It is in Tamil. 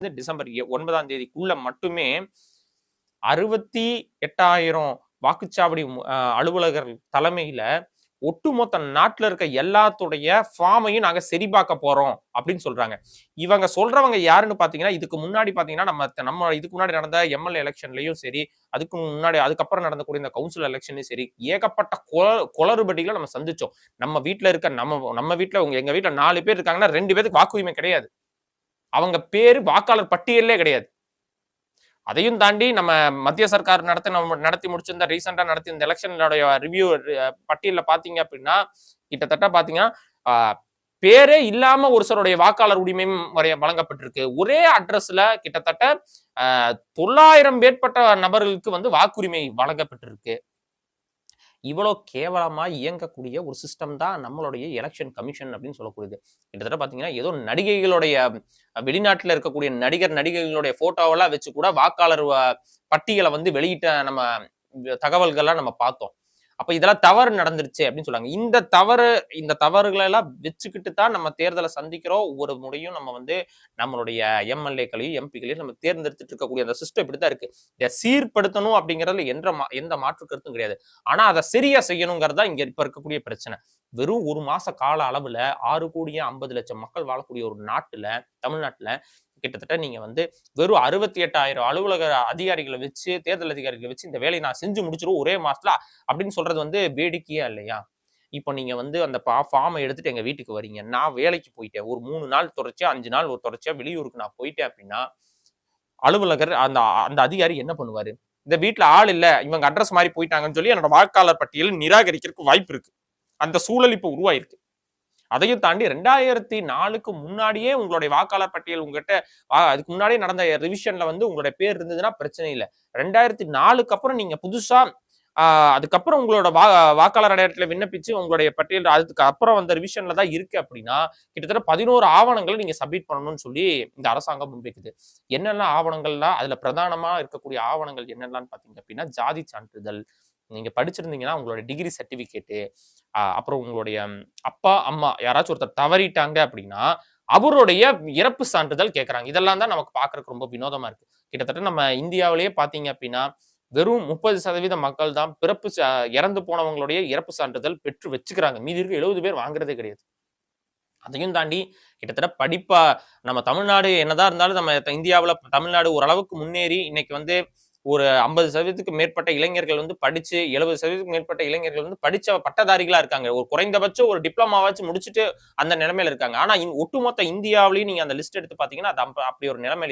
வந்து டிசம்பர் ஒன்பதாம் தேதிக்குள்ள மட்டுமே அறுபத்தி எட்டாயிரம் வாக்குச்சாவடி அலுவலகர் தலைமையில ஒட்டுமொத்த நாட்டில் இருக்க எல்லாத்துடைய ஃபார்மையும் நாங்க சரிபார்க்க போறோம் அப்படின்னு சொல்றாங்க. இவங்க சொல்றவங்க யாருன்னு பாத்தீங்கன்னா இதுக்கு முன்னாடி பாத்தீங்கன்னா நம்ம நம்ம இதுக்கு முன்னாடி நடந்த எம்எல்ஏ எலெக்ஷன்லயும் சரி அதுக்கு முன்னாடி அதுக்கப்புறம் நடந்தக்கூடிய இந்த கவுன்சில் எலெக்ஷன்லயும் சரி ஏகப்பட்ட குள- குளறுபடிகளை நம்ம சந்திச்சோம். நம்ம வீட்டில் இருக்க நம்ம நம்ம வீட்டில் உங்க எங்க வீட்டில் நாலு பேர் இருக்காங்கன்னா ரெண்டு பேருக்கு வாக்குரிமை கிடையாது. அவங்க பேரு வாக்காளர் பட்டியலே கிடையாது. அதையும் தாண்டி நம்ம மத்திய சர்க்கார் நடத்தி நம்ம நடத்தி முடிச்சிருந்த ரீசெண்டா நடத்தி இந்த எலெக்ஷனுடைய ரிவ்யூ பட்டியல்ல பாத்தீங்க அப்படின்னா கிட்டத்தட்ட பாத்தீங்கன்னா ஆஹ், பேரே இல்லாம ஒரு சிலருடைய வாக்காளர் உரிமையும் வரைய வழங்கப்பட்டிருக்கு. ஒரே அட்ரஸ்ல கிட்டத்தட்ட ஆஹ், தொள்ளாயிரம் மேற்பட்ட நபர்களுக்கு வந்து வாக்குரிமை வழங்கப்பட்டிருக்கு. இவ்வளோ கேவலமாக இயங்கக்கூடிய ஒரு சிஸ்டம் தான் நம்மளுடைய எலெக்ஷன் கமிஷன் அப்படின்னு சொல்லக்கூடியது. கிட்டத்தட்ட பார்த்தீங்கன்னா ஏதோ நடிகைகளுடைய வெளிநாட்டில் இருக்கக்கூடிய நடிகர் நடிகைகளுடைய ஃபோட்டோவெல்லாம் வச்சு கூட வாக்காளர் பட்டியலை வந்து வெளியிட்ட நம்ம தகவல்கள்லாம் நம்ம பார்த்தோம். அப்ப இதெல்லாம் தவறு நடந்துருச்சு அப்படின்னு சொல்லுவாங்க. இந்த தவறு இந்த தவறுகளை எல்லாம் வச்சுக்கிட்டு தான் நம்ம தேர்தலை சந்திக்கிறோம். ஒவ்வொரு முறையும் நம்ம வந்து நம்மளுடைய எம்எல்ஏக்களையும் எம்பிக்களையும் நம்ம தேர்ந்தெடுத்துட்டு இருக்கக்கூடிய அந்த சிஸ்டம் இப்படிதான் இருக்கு. இதை சீர்படுத்தணும் அப்படிங்கறதுல எந்த மா- எந்த மாற்று கருத்தும் கிடையாது. ஆனா அதை சரியா செய்யணுங்கிறது தான் இங்க இப்ப இருக்கக்கூடிய பிரச்சனை. வெறும் ஒரு மாச கால அளவுல ஆறு கோடியே ஐம்பது லட்சம் மக்கள் வாழக்கூடிய ஒரு நாட்டுல தமிழ்நாட்டுல கிட்டத்தட்ட நீங்க வந்து வெறும் அறுபத்தி எட்டாயிரம் அலுவலக அதிகாரிகளை வச்சு தேர்தல் அதிகாரிகளை வச்சு இந்த வேலையை நான் செஞ்சு முடிச்சிருவோம் ஒரே மாசத்துல அப்படின்னு சொல்றது வந்து வேடிக்கையா இல்லையா? இப்போ நீங்க வந்து அந்த பா ஃபார்மை எடுத்துட்டு எங்க வீட்டுக்கு வரீங்க நான் வேலைக்கு போயிட்டேன். ஒரு மூணு நாள் தொடர்ச்சியா அஞ்சு நாள் ஒரு தொடர்ச்சியா வெளியூருக்கு நான் போயிட்டேன் அப்படின்னா அலுவலகர் அந்த அந்த அதிகாரி என்ன பண்ணுவாரு? இந்த வீட்டில் ஆள் இல்ல. இவங்க அட்ரஸ் மாதிரி போயிட்டாங்கன்னு சொல்லி என்னோட வாக்காளர் பட்டியல் நிராகரிக்கிறதுக்கு வாய்ப்பு இருக்கு. அந்த சூழல் இப்போ உருவாயிருக்கு. அதையும் தாண்டி ரெண்டாயிரத்தி நாலுக்கு முன்னாடியே உங்களுடைய வாக்காளர் பட்டியல் உங்ககிட்ட அதுக்கு முன்னாடியே நடந்த ரிவிஷன்ல வந்து உங்களுடைய பேர் இருந்ததுன்னா பிரச்சனை இல்லை. ரெண்டாயிரத்தி நாலுக்கு அப்புறம் நீங்க புதுசா அதுக்கப்புறம் உங்களோட வா வாக்காளர் அடையாளத்துல விண்ணப்பிச்சு உங்களுடைய பட்டியல் அதுக்கு அப்புறம் வந்த ரிவிஷன்ல தான் இருக்கு அப்படின்னா கிட்டத்தட்ட பதினோரு ஆவணங்களை நீங்க சப்மிட் பண்ணணும்னு சொல்லி இந்த அரசாங்கம் முன்வைக்குது. என்னெல்லாம் ஆவணங்கள்லாம் அதுல பிரதானமா இருக்கக்கூடிய ஆவணங்கள் என்னெல்லாம் பாத்தீங்க அப்படின்னா ஜாதி சான்றிதழ் நீங்க படிச்சிருந்தீங்கன்னா உங்களோட டிகிரி சர்டிபிகேட்டு அப்புறம் உங்களுடைய அப்பா அம்மா யாராச்சும் ஒருத்தர் தவறிட்டாங்க அப்படின்னா அவருடைய இறப்பு சான்றிதழ் கேட்கறாங்க இதெல்லாம் தான் நமக்கு பார்க்கறதுக்கு ரொம்ப வினோதமா இருக்கு. கிட்டத்தட்ட நம்ம இந்தியாவிலேயே பார்த்தீங்க அப்படின்னா வெறும் முப்பது சதவீத மக்கள் தான் பிறப்பு இறந்து போனவங்களுடைய இறப்பு சான்றிதழ் பெற்று வச்சுக்கிறாங்க. மீதி இருக்க எழுபது பேர் வாங்குறதே கிடையாது. அதையும் தாண்டி கிட்டத்தட்ட படிப்பா நம்ம தமிழ்நாடு என்னதான் இருந்தாலும் நம்ம இந்தியாவுல தமிழ்நாடு ஓரளவுக்கு முன்னேறி இன்னைக்கு வந்து ஒரு ஐம்பது சதவீதத்துக்கு மேற்பட்ட இளைஞர்கள் வந்து படிச்சு எழுபது சதவீதத்துக்கு மேற்பட்ட இளைஞர்கள் வந்து படிச்ச பட்டதாரிகளா இருக்காங்க. ஒரு குறைந்தபட்சம் ஒரு டிப்ளமாவாச்சும் முடிச்சுட்டு அந்த நிலைமையில இருக்காங்க. ஆனா ஒட்டுமொத்த இந்தியாவிலையும் நீங்க அந்த லிஸ்ட் எடுத்து பாத்தீங்கன்னா அது அப்படி ஒரு நிலைமையில